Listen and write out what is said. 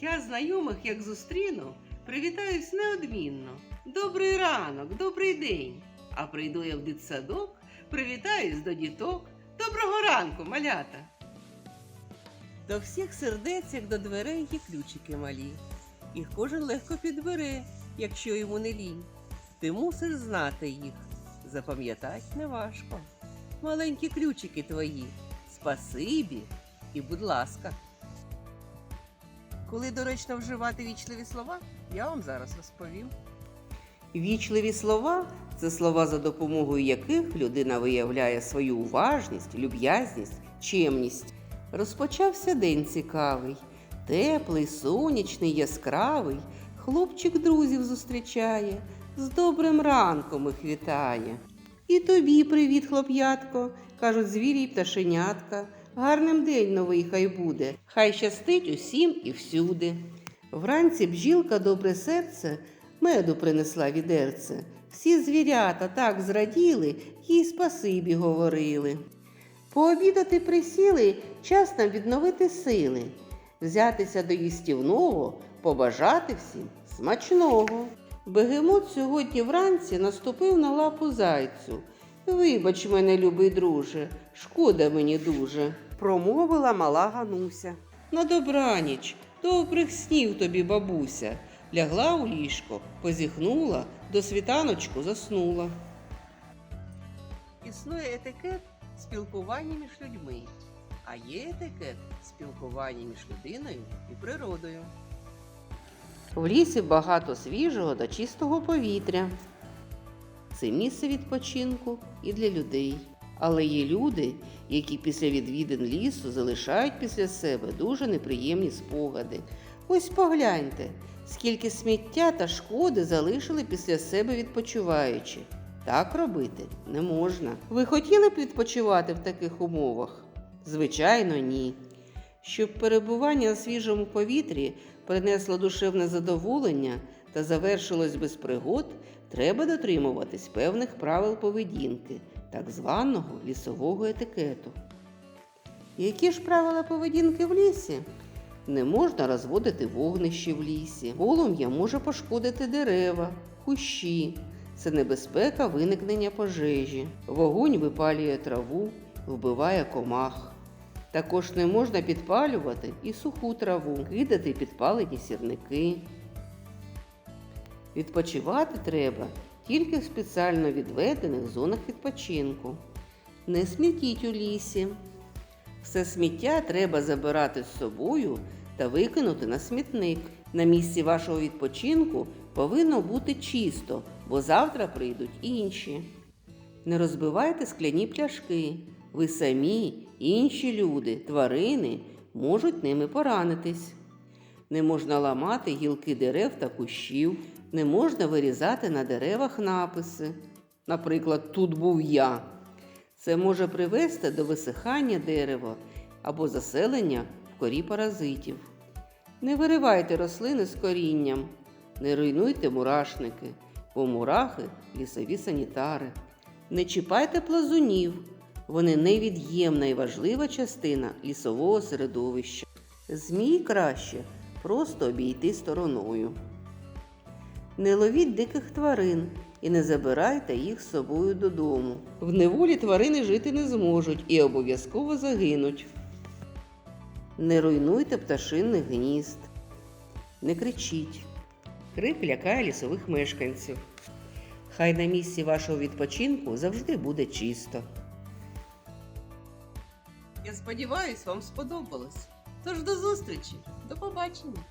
Я знайомих, як зустріну, привітаюсь неодмінно. Добрий ранок, добрий день. А прийду я в дитсадок, привітаюсь до діток. Доброго ранку, малята. До всіх сердець, як до дверей, є ключики малі. Їх кожен легко підбере, якщо йому не лінь. Ти мусиш знати їх, запам'ятать неважко. Маленькі ключики твої, спасибі і будь ласка. Коли доречно вживати вічливі слова, я вам зараз розповім. Вічливі слова це слова, за допомогою яких людина виявляє свою уважність, люб'язність, чемність. Розпочався день цікавий, теплий, сонячний, яскравий. Хлопчик друзів зустрічає, з добрим ранком їх вітає. І тобі привіт, хлоп'ятко, кажуть звірі й пташенятка. Гарним день новий хай буде, хай щастить усім і всюди. Вранці бжілка добре серце меду принесла відерце. Всі звірята так зраділи, їй спасибі говорили. Пообідати присіли, час нам відновити сили, взятися до їстівного, побажати всім смачного. Бегемот сьогодні вранці наступив на лапу зайцю. Вибач мене, любий друже, шкода мені дуже, промовила мала Гануся. На добраніч, добрих снів тобі, бабуся. Лягла у ліжко, позіхнула, до світаночку заснула. Існує етикет спілкування між людьми, а є етикет спілкування між людиною і природою. В лісі багато свіжого та чистого повітря. Це місце відпочинку і для людей. Але є люди, які після відвідин лісу залишають після себе дуже неприємні спогади. Ось погляньте, скільки сміття та шкоди залишили після себе відпочиваючи. Так робити не можна. Ви хотіли б відпочивати в таких умовах? Звичайно, ні. Щоб перебування на свіжому повітрі принесло душевне задоволення та завершилось без пригод, треба дотримуватись певних правил поведінки, так званого лісового етикету. Які ж правила поведінки в лісі? Не можна розводити вогнище в лісі. Полум'я може пошкодити дерева, кущі. Це небезпека виникнення пожежі. Вогонь випалює траву, вбиває комах. Також не можна підпалювати і суху траву, кидати підпалені сірники. Відпочивати треба тільки в спеціально відведених зонах відпочинку. Не смітіть у лісі. Все сміття треба забирати з собою та викинути на смітник. На місці вашого відпочинку повинно бути чисто, бо завтра прийдуть інші. Не розбивайте скляні пляшки. Ви самі, інші люди, тварини можуть ними поранитись. Не можна ламати гілки дерев та кущів, не можна вирізати на деревах написи. Наприклад, тут був я. Це може привести до висихання дерева або заселення в корі паразитів. Не виривайте рослини з корінням, не руйнуйте мурашники, бо мурахи лісові санітари. Не чіпайте плазунів, вони невід'ємна і важлива частина лісового середовища. Змій краще просто обійти стороною. Не ловіть диких тварин і не забирайте їх з собою додому. В неволі тварини жити не зможуть і обов'язково загинуть. Не руйнуйте пташинних гнізд. Не кричіть. Крик лякає лісових мешканців. Хай на місці вашого відпочинку завжди буде чисто. Я сподіваюсь, вам сподобалось. Тож до зустрічі, до побачення!